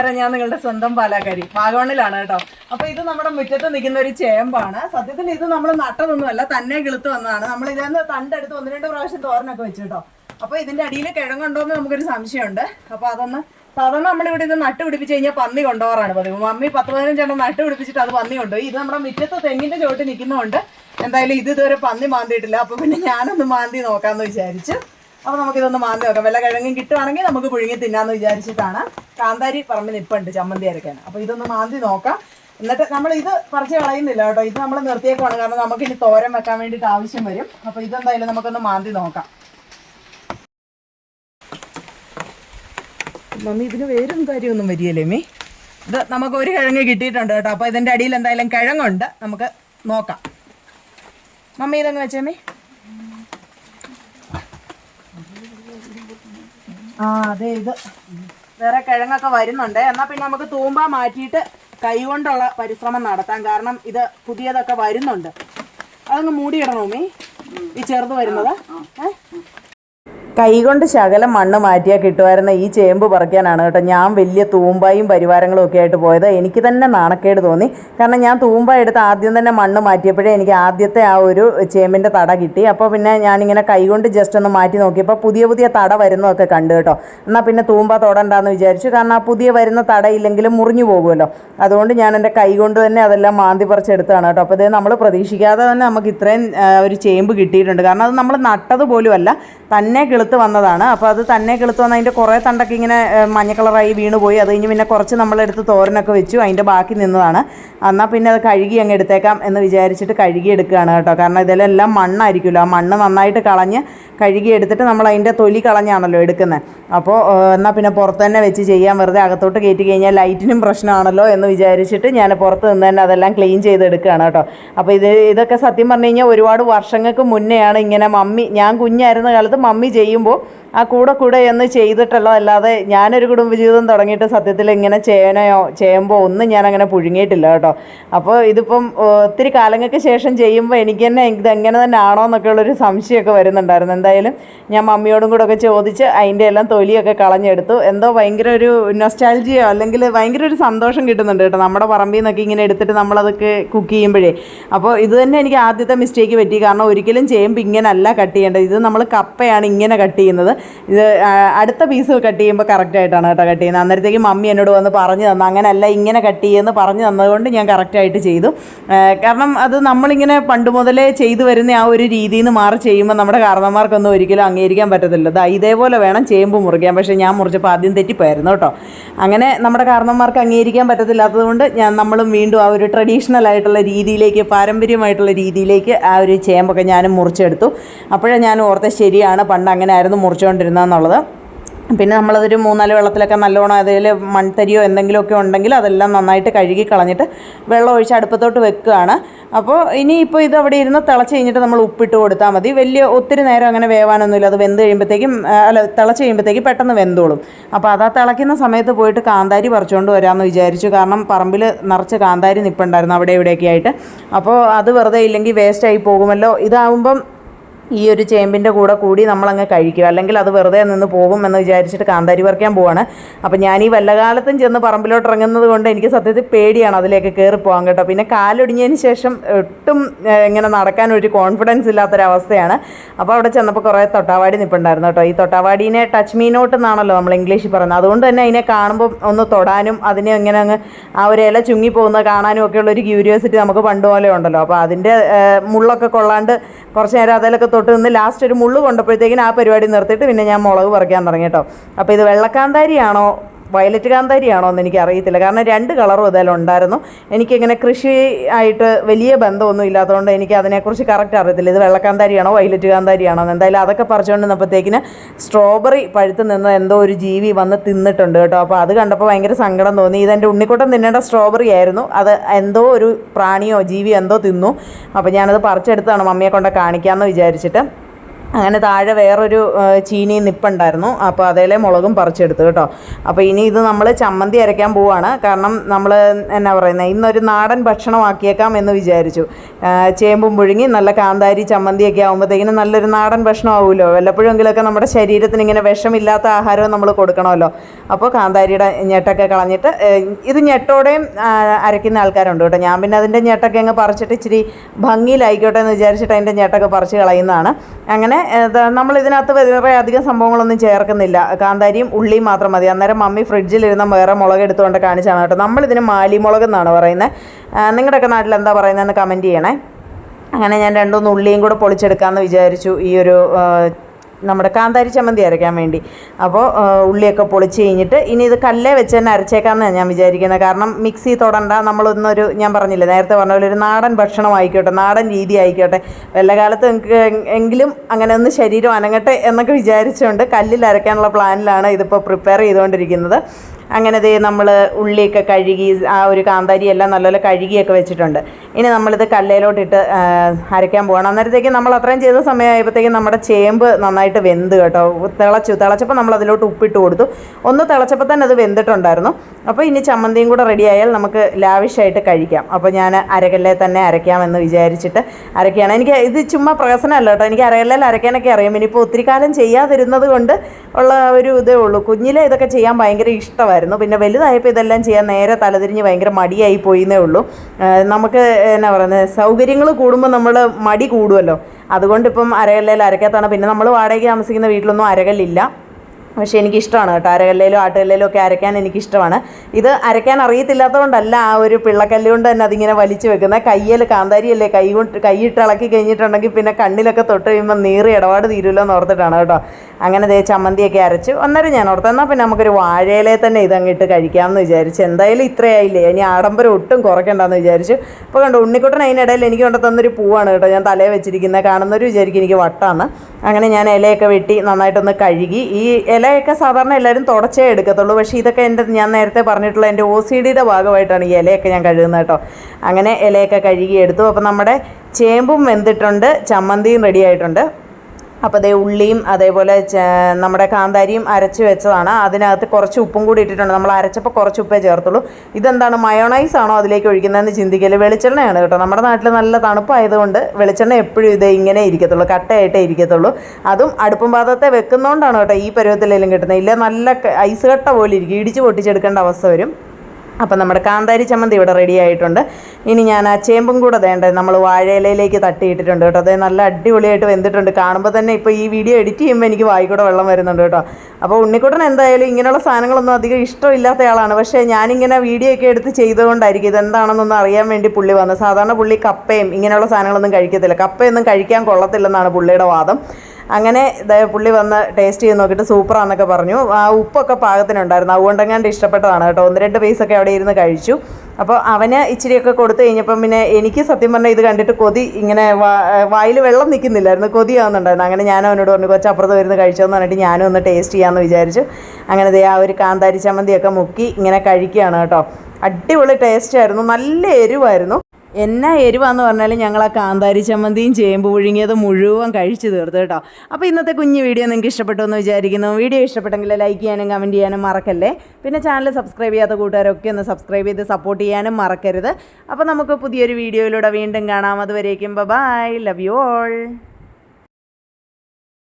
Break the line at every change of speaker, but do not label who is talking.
നമസ്കാരം ഞാൻ നിങ്ങളുടെ സ്വന്തം പാലാക്കാരി. വാഗമണിലാണ് കേട്ടോ. അപ്പൊ ഇത് നമ്മുടെ മുറ്റത്ത് നിൽക്കുന്ന ഒരു ചേമ്പാണ്. സത്യത്തിൽ ഇത് നമ്മൾ നട്ടതൊന്നുമല്ല തന്നെ കിളുത്ത് വന്നതാണ്. നമ്മൾ ഇതിന്ന് തണ്ടെടുത്ത് ഒന്ന് രണ്ട് പ്രാവശ്യം തോരനൊക്കെ വെച്ചു കേട്ടോ. അപ്പൊ ഇതിന്റെ അടിയിൽ കിഴങ്ങുണ്ടോന്ന് നമുക്കൊരു സംശയമുണ്ട്. അപ്പൊ അതൊന്ന് സാധാരണ നമ്മളിവിടെ ഇത് നട്ട് പിടിപ്പിച്ച് കഴിഞ്ഞാൽ പന്നി കൊണ്ടുപോകാറാണ് പതിവ്. മമ്മി പത്ത് പതിനഞ്ചെണ്ണം നട്ട് പിടിപ്പിച്ചിട്ട് അത് പന്നി കൊണ്ടുപോയി. ഇത് നമ്മുടെ മുറ്റത്ത് തെങ്ങിന്റെ ചുവട്ടിൽ നിൽക്കുന്നതുകൊണ്ട് എന്തായാലും ഇത് ഇതുവരെ പന്നി മാന്തിയിട്ടില്ല. അപ്പൊ പിന്നെ ഞാനൊന്ന് മാന്തി നോക്കാന്ന് വിചാരിച്ചു. അപ്പൊ നമുക്കിതൊന്ന് മാന്തി നോക്കാം. വല്ല കിഴങ്ങും കിട്ടുവാണെങ്കിൽ നമുക്ക് പുഴുങ്ങി തിന്നാന്ന് വിചാരിച്ചിട്ടാണ്. കാന്താരി പറമ്പിൽ നിപ്പുണ്ട് ചമ്മന്തി അരക്കാൻ അപ്പൊ ഇതൊന്ന് മാന്തി നോക്കാം. എന്നിട്ട് നമ്മൾ ഇത് പറിച്ച് കളയുന്നില്ല കേട്ടോ. ഇത് നമ്മൾ നിർത്തിയേക്കുവാണ്. കാരണം നമുക്ക് ഇനി തോരൻ വെക്കാൻ വേണ്ടിയിട്ട് ആവശ്യം വരും. അപ്പൊ ഇതെന്തായാലും നമുക്കൊന്ന് മാന്തി നോക്കാം. മമ്മി ഇതിന് വേരും കാര്യമൊന്നും വരികയല്ലേ മീ ഇത് നമുക്ക് ഒരു കിഴങ്ങ് കിട്ടിയിട്ടുണ്ട് കേട്ടോ. അപ്പൊ ഇതിന്റെ അടിയിൽ എന്തായാലും കിഴങ്ങുണ്ട്. നമുക്ക് നോക്കാം. മമ്മി ഇതങ്ങ് വെച്ചേ മീ ആ അതെ ഇത്. വേറെ കിഴങ്ങൊക്കെ വരുന്നുണ്ട്. എന്നാൽ പിന്നെ നമുക്ക് തൂമ്പ മാറ്റിയിട്ട് കൈകൊണ്ടുള്ള പരിശ്രമം നടത്താം. കാരണം ഇത് പുതിയതൊക്കെ വരുന്നുണ്ട്. അതങ്ങ് മൂടിയിടണോ മീ ഈ ചെറുത് വരുന്നത്. ഏ? കൈകൊണ്ട് ശകലം മണ്ണ് മാറ്റിയാൽ കിട്ടുമായിരുന്ന ഈ ചേമ്പ് പറിക്കാനാണ് കേട്ടോ. ഞാൻ വലിയ തൂമ്പായും പരിവാരങ്ങളും ഒക്കെ ആയിട്ട് പോയത്. എനിക്ക് തന്നെ നാണക്കേട് തോന്നി. കാരണം ഞാൻ തൂമ്പ എടുത്ത് ആദ്യം തന്നെ മണ്ണ് മാറ്റിയപ്പോഴേ എനിക്ക് ആദ്യത്തെ ആ ഒരു ചേമ്പിന്റെ തട കിട്ടി. അപ്പോൾ പിന്നെ ഞാനിങ്ങനെ കൈകൊണ്ട് ജസ്റ്റ് ഒന്ന് മാറ്റി നോക്കിയപ്പോൾ പുതിയ പുതിയ തട വരുന്നതൊക്കെ കണ്ടു കേട്ടോ. എന്നാൽ പിന്നെ തൂമ്പ തൊടണ്ടാന്ന് വിചാരിച്ചു. കാരണം ആ പുതിയ വരുന്ന തട ഇല്ലെങ്കിലും മുറിഞ്ഞു പോകുമല്ലോ. അതുകൊണ്ട് ഞാൻ എന്റെ കൈ കൊണ്ട് തന്നെ അതെല്ലാം മാന്തി പറിച്ചെടുത്താണ് കേട്ടോ. അപ്പോൾ ഇത് നമ്മൾ പ്രതീക്ഷിക്കാതെ തന്നെ നമുക്ക് ഇത്രയും ഒരു ചേമ്പ് കിട്ടിയിട്ടുണ്ട്. കാരണം അത് നമ്മൾ നട്ടത് പോലുമല്ല തന്നെ കിളുത്ത് വന്നതാണ്. അപ്പോൾ അത് തന്നെ കിളുത്ത് വന്ന അതിന്റെ കുറേ തണ്ടൊക്കെ ഇങ്ങനെ മഞ്ഞ കളറായി വീണ് പോയി അത് കഴിഞ്ഞ് പിന്നെ കുറച്ച് നമ്മളെടുത്ത് തോരനൊക്കെ വെച്ചു. അതിന്റെ ബാക്കി നിന്നതാണ്. എന്നാൽ പിന്നെ അത് കഴുകി അങ്ങ് എടുത്തേക്കാം എന്ന് വിചാരിച്ചിട്ട് കഴുകി എടുക്കുകയാണ് കേട്ടോ. കാരണം ഇതിലെല്ലാം മണ്ണായിരിക്കുമല്ലോ. ആ മണ്ണ് നന്നായിട്ട് കളഞ്ഞ് കഴുകി എടുത്തിട്ട് നമ്മൾ അതിന്റെ തൊലി കളഞ്ഞാണല്ലോ എടുക്കുന്നത് അപ്പോൾ എന്നാൽ പിന്നെ പുറത്ത് തന്നെ വെച്ച് ചെയ്യാൻ വെറുതെ അകത്തോട്ട് കയറ്റി കഴിഞ്ഞാൽ ലൈറ്റിനും പ്രശ്നമാണല്ലോ എന്ന് വിചാരിച്ചിട്ട് ഞാൻ പുറത്ത് നിന്ന് തന്നെ അതെല്ലാം ക്ലീൻ ചെയ്തെടുക്കുകയാണ് കേട്ടോ. അപ്പോൾ ഇത് ഇതൊക്കെ സത്യം പറഞ്ഞു കഴിഞ്ഞാൽ ഒരുപാട് വർഷങ്ങൾക്ക് മുന്നെയാണ് ഇങ്ങനെ മമ്മി ഞാൻ കുഞ്ഞായിരുന്ന കാലത്ത് മമ്മി ചെയ്യുമ്പോൾ ആ കൂടെ കൂടെ എന്ന് ചെയ്തിട്ടുള്ളതല്ലാതെ ഞാനൊരു കുടുംബജീവിതം തുടങ്ങിയിട്ട് സത്യത്തിൽ ഇങ്ങനെ ചേനയോ ചെയ്യുമ്പോൾ ഒന്നും ഞാൻ അങ്ങനെ പുഴുങ്ങിയിട്ടില്ല കേട്ടോ. അപ്പോൾ ഇതിപ്പം ഒത്തിരി കാലങ്ങൾക്ക് ശേഷം ചെയ്യുമ്പോൾ എനിക്ക് തന്നെ ഇത് എങ്ങനെ തന്നെ ആണോ എന്നൊക്കെ ഉള്ളൊരു സംശയമൊക്കെ വരുന്നുണ്ടായിരുന്നു. എന്തായാലും ഞാൻ മമ്മിയോടും കൂടെ ഒക്കെ ചോദിച്ച് അതിന്റെ എല്ലാം തൊലിയൊക്കെ കളഞ്ഞെടുത്തു. എന്തോ ഭയങ്കര ഒരു നൊസ്റ്റാൾജിയോ അല്ലെങ്കിൽ ഭയങ്കര ഒരു സന്തോഷം കിട്ടുന്നുണ്ട് കേട്ടോ. നമ്മുടെ പറമ്പിൽ നിന്നൊക്കെ ഇങ്ങനെ എടുത്തിട്ട് നമ്മളതൊക്കെ കുക്ക് ചെയ്യുമ്പോഴേ. അപ്പോൾ ഇത് തന്നെ എനിക്ക് ആദ്യത്തെ മിസ്റ്റേക്ക് പറ്റി. കാരണം ഒരിക്കലും ചേമ്പ് ഇങ്ങനല്ല കട്ട് ചെയ്യേണ്ടത്. ഇത് നമ്മൾ കപ്പയാണ് ഇങ്ങനെ കട്ട് ചെയ്യുന്നത്. ഇത് അടുത്ത പീസ് കട്ട് ചെയ്യുമ്പോൾ കറക്റ്റായിട്ടാണ് കേട്ടോ കട്ട് ചെയ്യുന്നത്. അന്നേരത്തേക്ക് മമ്മി എന്നോട് വന്ന് പറഞ്ഞു തന്നു. അങ്ങനെയല്ല ഇങ്ങനെ കട്ട് ചെയ്യുമെന്ന് പറഞ്ഞു തന്നതുകൊണ്ട് ഞാൻ കറക്റ്റായിട്ട് ചെയ്തു. കാരണം അത് നമ്മളിങ്ങനെ പണ്ട് മുതലേ ചെയ്തു വരുന്ന ആ ഒരു രീതിയിൽ നിന്ന് മാറി ചെയ്യുമ്പോൾ നമ്മുടെ കാരണന്മാർക്കൊന്നും ഒരിക്കലും അംഗീകരിക്കാൻ പറ്റത്തില്ല. ദാ ഇതേപോലെ വേണം ചേമ്പ് മുറിക്കാൻ. പക്ഷേ ഞാൻ മുറിച്ചപ്പോൾ ആദ്യം തെറ്റിപ്പോയായിരുന്നു കേട്ടോ. അങ്ങനെ നമ്മുടെ കാരണന്മാർക്ക് അംഗീകരിക്കാൻ പറ്റത്തില്ലാത്തത് കൊണ്ട് ഞാൻ നമ്മളും വീണ്ടും ആ ഒരു ട്രഡീഷണൽ ആയിട്ടുള്ള രീതിയിലേക്ക് പാരമ്പര്യമായിട്ടുള്ള രീതിയിലേക്ക് ആ ഒരു ചേമ്പൊക്കെ ഞാനും മുറിച്ചെടുത്തു. അപ്പോഴേ ഞാൻ ഓർത്ത ശരിയാണ് പണ്ട് അങ്ങനെ ആയിരുന്നു മുറിച്ചുകൊണ്ടിരുന്നതെന്നുള്ളത് പിന്നെ നമ്മളതൊരു മൂന്നാൽ വെള്ളത്തിലൊക്കെ നല്ലോണം അതിൽ മൺതരിയോ എന്തെങ്കിലുമൊക്കെ ഉണ്ടെങ്കിൽ അതെല്ലാം നന്നായിട്ട് കഴുകി കളഞ്ഞിട്ട് വെള്ളം ഒഴിച്ച് അടുപ്പത്തോട്ട് വെക്കുകയാണ്. അപ്പോൾ ഇനിയിപ്പോൾ ഇത് അവിടെ ഇരുന്ന് തിളച്ച് കഴിഞ്ഞിട്ട് നമ്മൾ ഉപ്പിട്ട് കൊടുത്താൽ മതി. വലിയ ഒത്തിരി നേരം അങ്ങനെ വേവാനൊന്നുമില്ല. അത് വെന്ത് കഴിയുമ്പോഴത്തേക്കും അല്ല തിളച്ച് കഴിയുമ്പോഴത്തേക്കും പെട്ടെന്ന് വെന്തോളും. അപ്പോൾ അതാ തിളയ്ക്കുന്ന സമയത്ത് പോയിട്ട് കാന്താരി പറിച്ചുകൊണ്ട് വരാമെന്ന് വിചാരിച്ചു. കാരണം പറമ്പിൽ നിറച്ച് കാന്താരി നിൽപ്പുണ്ടായിരുന്നു അവിടെ ഇവിടെയൊക്കെ ആയിട്ട്. അപ്പോൾ അത് വെറുതെ ഇല്ലെങ്കിൽ വേസ്റ്റായി പോകുമല്ലോ. ഇതാവുമ്പം ഈ ഒരു ചേമ്പിന്റെ കൂടെ കൂടി നമ്മളങ്ങ് കഴിക്കുക. അല്ലെങ്കിൽ അത് വെറുതെ നിന്ന് പോകും എന്ന് വിചാരിച്ചിട്ട് കാന്താരി പറിക്കാൻ പോവാണ്. അപ്പോൾ ഞാൻ ഈ വല്ലകാലത്തും ചെന്ന് പറമ്പിലോട്ട് ഇറങ്ങുന്നത് കൊണ്ട് എനിക്ക് സത്യത്തിൽ പേടിയാണ് അതിലേക്ക് കയറി പോകാൻ കേട്ടോ. പിന്നെ കാലൊടിഞ്ഞതിന് ശേഷം ഒട്ടും ഇങ്ങനെ നടക്കാൻ ഒരു കോൺഫിഡൻസ് ഇല്ലാത്തൊരവസ്ഥയാണ്. അപ്പോൾ അവിടെ ചെന്നപ്പോൾ കുറേ തൊട്ടാവാടി നിൽപ്പുണ്ടായിരുന്നു കേട്ടോ. ഈ തൊട്ടാവാടീനെ ടച്ച് മീനോട്ട് എന്നാണല്ലോ നമ്മൾ ഇംഗ്ലീഷിൽ പറയുന്നത്. അതുകൊണ്ട് തന്നെ അതിനെ കാണുമ്പോൾ ഒന്ന് തൊടാനും അതിനെ ഇങ്ങനെ അങ്ങ് ആ ഒരു ഇല ചുങ്ങി പോകുന്നത് കാണാനും ഒക്കെ ഒരു ക്യൂരിയോസിറ്റി നമുക്ക് പണ്ട് പോലെ ഉണ്ടല്ലോ. അപ്പോൾ അതിന്റെ മുള്ളൊക്കെ കൊള്ളാണ്ട് കുറച്ച് നേരം അതിലൊക്കെ തൊട്ട് നിന്ന് ലാസ്റ്റ് ഒരു മുള്ളു കൊണ്ടപ്പോഴത്തേക്കിനും ആ പരിപാടി നിർത്തിയിട്ട് പിന്നെ ഞാൻ മുളക് പറിക്കാൻ തുടങ്ങി കേട്ടോ. അപ്പോൾ ഇത് വെള്ളക്കാന്താരിയാണോ വയലറ്റ് കാന്താരിയാണോ എന്ന് എനിക്ക് അറിയത്തില്ല കാരണം രണ്ട് കളറും ഇതെല്ലാം ഉണ്ടായിരുന്നു. എനിക്കിങ്ങനെ കൃഷി ആയിട്ട് വലിയ ബന്ധമൊന്നും ഇല്ലാത്തതുകൊണ്ട് എനിക്ക് അതിനെക്കുറിച്ച് കറക്റ്റ് അറിയത്തില്ല. ഇത് വെള്ളക്കാന്താരിയാണോ വയലറ്റ് കാന്താരിയാണോ എന്ന്. എന്തായാലും അതൊക്കെ പറിച്ചുകൊണ്ട് നിന്നപ്പോഴത്തേക്കിന് സ്ട്രോബെറി പഴുത്ത് നിന്ന് എന്തോ ഒരു ജീവി വന്ന് തിന്നിട്ടുണ്ട് കേട്ടോ. അപ്പോൾ അത് കണ്ടപ്പോൾ ഭയങ്കര സങ്കടം തോന്നി. ഇതെന്റെ ഉണ്ണിക്കുട്ടൻ തിന്നേണ്ട സ്ട്രോബെറി ആയിരുന്നു. അത് എന്തോ ഒരു പ്രാണിയോ ജീവിയോ എന്തോ തിന്നു. അപ്പോൾ ഞാനത് പറിച്ചെടുത്താണ് മമ്മിയെ കൊണ്ട് കാണിക്കാമെന്ന് വിചാരിച്ചിട്ട്. അങ്ങനെ താഴെ വേറൊരു ചീനി നിപ്പുണ്ടായിരുന്നു. അപ്പോൾ അതേലെ മുളകും പറിച്ചെടുത്തു കേട്ടോ. അപ്പോൾ ഇനി ഇത് നമ്മൾ ചമ്മന്തി അരയ്ക്കാൻ പോവാണ്. കാരണം നമ്മൾ എന്നാ പറയുന്നത് ഇന്നൊരു നാടൻ ഭക്ഷണമാക്കിയേക്കാം എന്ന് വിചാരിച്ചു. ചേമ്പും പുഴുങ്ങി നല്ല കാന്താരി ചമ്മന്തിയൊക്കെ ആകുമ്പോഴത്തേക്കിനും നല്ലൊരു നാടൻ ഭക്ഷണം ആവുമല്ലോ വല്ലപ്പോഴെങ്കിലൊക്കെ നമ്മുടെ ശരീരത്തിന് ഇങ്ങനെ വിഷമില്ലാത്ത ആഹാരവും നമ്മൾ കൊടുക്കണമല്ലോ? അപ്പോൾ കാന്താരിയുടെ ഞെട്ടൊക്കെ കളഞ്ഞിട്ട് ഇത് ഞെട്ടോടെയും അരയ്ക്കുന്ന ആൾക്കാരുണ്ട് കേട്ടോ. ഞാൻ പിന്നെ അതിന്റെ ഞെട്ടൊക്കെ അങ്ങ് പറിച്ചിട്ട് ഇച്ചിരി ഭംഗിയിലായിക്കോട്ടെ എന്ന് വിചാരിച്ചിട്ട് അതിന്റെ ഞെട്ടൊക്കെ പറിച്ച് കളയുന്നതാണ്. അങ്ങനെ നമ്മൾ ഇതിനകത്ത് വേറെ അധികം സംഭവങ്ങളൊന്നും ചേർക്കുന്നില്ല. കാന്താരിയും ഉള്ളിയും മാത്രം മതി. അന്നേരം മമ്മി ഫ്രിഡ്ജിലിരുന്ന വേറെ മുളക് എടുത്തുകൊണ്ട് കാണിച്ചാണ് കേട്ടോ. നമ്മളിതിന് മാലിമുളക് എന്നാണ് പറയുന്നത് നിങ്ങളുടെയൊക്കെ നാട്ടിൽ എന്താ പറയുന്നതെന്ന് കമന്റ് ചെയ്യണേ. അങ്ങനെ ഞാൻ രണ്ടുമൂന്ന് ഉള്ളിയും കൂടെ പൊളിച്ചെടുക്കാമെന്ന് വിചാരിച്ചു ഈ ഒരു നമ്മുടെ കാന്താരി ചമ്മന്തി അരയ്ക്കാൻ വേണ്ടി. അപ്പോൾ ഉള്ളിയൊക്കെ പൊളിച്ച് കഴിഞ്ഞിട്ട് ഇനി ഇത് കല്ലേ വെച്ച് തന്നെ അരച്ചേക്കാമെന്നാണ് ഞാൻ വിചാരിക്കുന്നത് കാരണം മിക്സി തൊടണ്ട നമ്മളൊന്നൊരു ഞാൻ പറഞ്ഞില്ല നേരത്തെ പറഞ്ഞ പോലെ ഒരു നാടൻ ഭക്ഷണം ആയിക്കോട്ടെ നാടൻ രീതി ആയിക്കോട്ടെ. വല്ല കാലത്ത് എങ്കിലും അങ്ങനെ ഒന്ന് ശരീരം അനങ്ങട്ടെ എന്നൊക്കെ വിചാരിച്ചുകൊണ്ട് കല്ലിൽ അരയ്ക്കാനുള്ള പ്ലാനിലാണ് ഇതിപ്പോൾ പ്രിപ്പയർ ചെയ്തുകൊണ്ടിരിക്കുന്നത് അങ്ങനെ ദേ നമ്മൾ ഉള്ളിയൊക്കെ കഴുകി ആ ഒരു കാന്താരി എല്ലാം നല്ലപോലെ കഴുകിയൊക്കെ വെച്ചിട്ടുണ്ട്. ഇനി നമ്മളിത് കല്ലയിലോട്ടിട്ട് അരയ്ക്കാൻ പോകണം അന്നേരത്തേക്ക് നമ്മൾ അത്രയും ചെയ്ത സമയമായപ്പോഴത്തേക്കും നമ്മുടെ ചേമ്പ് നന്നായിട്ട് വെന്ത് കേട്ടോ. തിളച്ചു തിളച്ചപ്പോൾ നമ്മൾ അതിലോട്ട് ഉപ്പിട്ട് കൊടുത്തു. ഒന്ന് തിളച്ചപ്പോൾ തന്നെ അത് വെന്തിട്ടുണ്ടായിരുന്നു. അപ്പോൾ ഇനി ചമ്മന്തിയും കൂടെ റെഡി ആയാൽ നമുക്ക് ലാവിഷായിട്ട് കഴിക്കാം. അപ്പോൾ ഞാൻ അരകല്ലേ തന്നെ അരയ്ക്കാമെന്ന് വിചാരിച്ചിട്ട് അരയ്ക്കുകയാണ്. എനിക്ക് ഇത് ചുമ്മാ പ്രഹസനമല്ല കേട്ടോ. എനിക്ക് അരകല്ലേ അരയ്ക്കാനൊക്കെ അറിയാം. ഇനിയിപ്പോൾ ഒത്തിരി കാലം ചെയ്യാതിരുന്നത് കൊണ്ട് ഉള്ള ഒരു ഇതേ ഉള്ളൂ. കുഞ്ഞിലെ ഇതൊക്കെ ചെയ്യാൻ ഭയങ്കര ഇഷ്ടമായിരുന്നു. പിന്നെ വലുതായപ്പോൾ ഇതെല്ലാം ചെയ്യാൻ നേരെ തലതിരിഞ്ഞ് ഭയങ്കര മടിയായി പോയിന്നേ ഉള്ളൂ. നമുക്ക് എന്നാ പറയുന്നത് സൗകര്യങ്ങൾ കൂടുമ്പോൾ നമ്മൾ മടി കൂടുമല്ലോ അതുകൊണ്ട് ഇപ്പം അരകല്ലയിൽ അരയ്ക്കാത്താണ് പിന്നെ നമ്മൾ വാടകയ്ക്ക് താമസിക്കുന്ന വീട്ടിലൊന്നും അരകല്ലില്ല. പക്ഷേ എനിക്കിഷ്ടമാണ് കേട്ടോ. അരകല്ലേലും ആട്ടുകല്ലേലും ഒക്കെ അരയ്ക്കാൻ എനിക്കിഷ്ടമാണ്. ഇത് അരയ്ക്കാൻ അറിയത്തില്ലാത്തതുകൊണ്ടല്ല ആ ഒരു പിള്ളക്കല്ല് കൊണ്ട് തന്നെ അതിങ്ങനെ വലിച്ചു വെക്കുന്നത്. കയ്യിൽ കാന്താരിയല്ലേ കൈ കൊണ്ട് കൈയിട്ട് ഇളക്കി കഴിഞ്ഞിട്ടുണ്ടെങ്കിൽ പിന്നെ കണ്ണിലൊക്കെ തൊട്ട് കഴിയുമ്പോൾ നീറി ഇടപാട് തീരുമല്ലോ എന്ന് ഓർത്തിട്ടാണ് കേട്ടോ. അങ്ങനെ ദേ ചമ്മന്തിയൊക്കെ അരച്ചു. അന്നേരം ഞാൻ ഓർത്തു എന്നാൽ പിന്നെ നമുക്കൊരു വാഴയിലെ തന്നെ ഇത് ഇതങ്ങിട്ട് കഴിക്കാമെന്ന് വിചാരിച്ചു. എന്തായാലും ഇത്രയായില്ലേ? ഇനി ആഡംബരം ഒട്ടും കുറയ്ക്കണ്ടെന്ന് വിചാരിച്ചു. ഇപ്പോൾ കണ്ടോ ഉണ്ണിക്കുട്ടൻ അതിനിടയിൽ എനിക്ക് കൊണ്ട് തന്നൊരു പൂവാണ് കേട്ടോ ഞാൻ തലയെ വെച്ചിരിക്കുന്നത്. കാണുന്നവർ വിചാരിക്കും എനിക്ക് വട്ടാണ് അങ്ങനെ ഞാൻ ഇലയൊക്കെ വെട്ടി നന്നായിട്ടൊന്ന് കഴുകി. ഈ ഇലയൊക്കെ സാധാരണ എല്ലാവരും തുടച്ചേ എടുക്കത്തുള്ളൂ. പക്ഷേ ഇതൊക്കെ എന്റെ ഞാൻ നേരത്തെ പറഞ്ഞിട്ടുള്ള എന്റെ ഒ സി ഡിയുടെ ഭാഗമായിട്ടാണ് ഈ ഇലയൊക്കെ ഞാൻ കഴുകുന്നത് കേട്ടോ. അങ്ങനെ ഇലയൊക്കെ കഴുകിയെടുത്തു. അപ്പോൾ നമ്മുടെ ചേമ്പും വെന്തിട്ടുണ്ട്. ചമ്മന്തിയും റെഡി ആയിട്ടുണ്ട്. അപ്പോൾ അതേ ഉള്ളിയും അതേപോലെ നമ്മുടെ കാന്താരിയും അരച്ച് വെച്ചതാണ്. അതിനകത്ത് കുറച്ച് ഉപ്പും കൂടി ഇട്ടിട്ടുണ്ട്. നമ്മൾ അരച്ചപ്പോൾ കുറച്ച് ഉപ്പേ ചേർത്തുള്ളൂ. ഇതെന്താണ് മയോണൈസ് ആണോ അതിലേക്ക് ഒഴിക്കുന്നതെന്ന് ചിന്തിക്കൽ? വെളിച്ചെണ്ണയാണ് കേട്ടോ. നമ്മുടെ നാട്ടിൽ നല്ല തണുപ്പായതുകൊണ്ട് വെളിച്ചെണ്ണ എപ്പോഴും ഇത് ഇങ്ങനെ ഇരിക്കത്തുള്ളൂ. കട്ടയായിട്ടേ ഇരിക്കത്തുള്ളൂ. അതും അടുപ്പം പാത്രത്തെ വെക്കുന്നതുകൊണ്ടാണ് കേട്ടോ ഈ പരുവത്തിലെല്ലാം കിട്ടുന്നത്. ഇല്ല നല്ല ഐസ് കട്ട പോലെ ഇരിക്കും. ഇടിച്ച് പൊട്ടിച്ചെടുക്കേണ്ട അവസ്ഥ വരും. അപ്പം നമ്മുടെ കാന്താരി ചമ്മന്തി ഇവിടെ റെഡി ആയിട്ടുണ്ട്. ഇനി ഞാൻ ആ ചേമ്പും കൂടെ വേണ്ടത് നമ്മൾ വാഴയിലയിലേക്ക് തട്ടിയിട്ടിട്ടുണ്ട് കേട്ടോ. അത് നല്ല അടിപൊളിയായിട്ട് വെന്തിട്ടുണ്ട്. കാണുമ്പോൾ തന്നെ ഇപ്പോൾ ഈ വീഡിയോ എഡിറ്റ് ചെയ്യുമ്പോൾ എനിക്ക് വായിക്കൂടെ വെള്ളം വരുന്നുണ്ട് കേട്ടോ. അപ്പോൾ ഉണ്ണിക്കുട്ടൻ എന്തായാലും ഇങ്ങനെയുള്ള സാധനങ്ങളൊന്നും അധികം ഇഷ്ടമില്ലാത്ത ആളാണ് പക്ഷേ ഞാനിങ്ങനെ വീഡിയോ ഒക്കെ എടുത്ത് ചെയ്തുകൊണ്ടായിരിക്കും ഇതെന്താണെന്നൊന്നും അറിയാൻ വേണ്ടി പുള്ളി വന്നത്. സാധാരണ പുള്ളി കപ്പയും ഇങ്ങനെയുള്ള സാധനങ്ങളൊന്നും കഴിക്കത്തില്ല. കപ്പയൊന്നും കഴിക്കാൻ കൊള്ളത്തില്ലെന്നാണ് പുള്ളിയുടെ വാദം. അങ്ങനെ പുള്ളി വന്ന് ടേസ്റ്റ് ചെയ്ത് നോക്കിയിട്ട് സൂപ്പറാണെന്നൊക്കെ പറഞ്ഞു. ആ ഉപ്പൊക്കെ പാകത്തിനുണ്ടായിരുന്നു. അതുകൊണ്ടെങ്ങാണ്ട് ഇഷ്ടപ്പെട്ടതാണ് കേട്ടോ. ഒന്ന് രണ്ട് പീസൊക്കെ അവിടെ ഇരുന്ന് കഴിച്ചു. അപ്പോൾ അവന് ഇച്ചിരിയൊക്കെ കൊടുത്തു കഴിഞ്ഞപ്പം പിന്നെ എനിക്ക് സത്യം പറഞ്ഞാൽ ഇത് കണ്ടിട്ട് കൊതി ഇങ്ങനെ വായിൽ വെള്ളം നിൽക്കുന്നില്ലായിരുന്നു. കൊതിയാവുന്നുണ്ടായിരുന്നു. അങ്ങനെ ഞാൻ അവനോട് പറഞ്ഞു കൊച്ചു അപ്പുറത്ത് വരുന്ന കഴിച്ചതെന്ന് പറഞ്ഞിട്ട് ഞാനും ഒന്ന് ടേസ്റ്റ് ചെയ്യാമെന്ന് വിചാരിച്ചു. അങ്ങനെ ദേ ആ ഒരു കാന്താരി ചമ്മന്തിയൊക്കെ മുക്കി ഇങ്ങനെ കഴിക്കുകയാണ് കേട്ടോ. അടിപൊളി ടേസ്റ്റ് ആയിരുന്നു. നല്ല എരിവായിരുന്നു. എന്നാ എരിവാന്ന് പറഞ്ഞാൽ ഞങ്ങൾ ആ കാന്താരി ചമ്മന്തിയും ചേമ്പ് പുഴുങ്ങിയത് മുഴുവൻ കഴിച്ചു തീർത്തു കേട്ടോ. അപ്പോൾ ഇന്നത്തെ കുഞ്ഞു വീഡിയോ നിങ്ങൾക്ക് ഇഷ്ടപ്പെട്ടു എന്ന് വിചാരിക്കുന്നു. വീഡിയോ ഇഷ്ടപ്പെട്ടെങ്കിൽ ലൈക്ക് ചെയ്യാനും കമന്റ് ചെയ്യാനും മറക്കല്ലേ? പിന്നെ ചാനൽ സബ്സ്ക്രൈബ് ചെയ്യാത്ത കൂട്ടുകാരൊക്കെ ഒന്ന് സബ്സ്ക്രൈബ് ചെയ്ത് സപ്പോർട്ട് ചെയ്യാനും മറക്കരുത്. അപ്പോൾ നമുക്ക് പുതിയൊരു വീഡിയോയിലൂടെ വീണ്ടും കാണാം. അതുവരേക്കും ബൈ ലവ് യു ഓൾ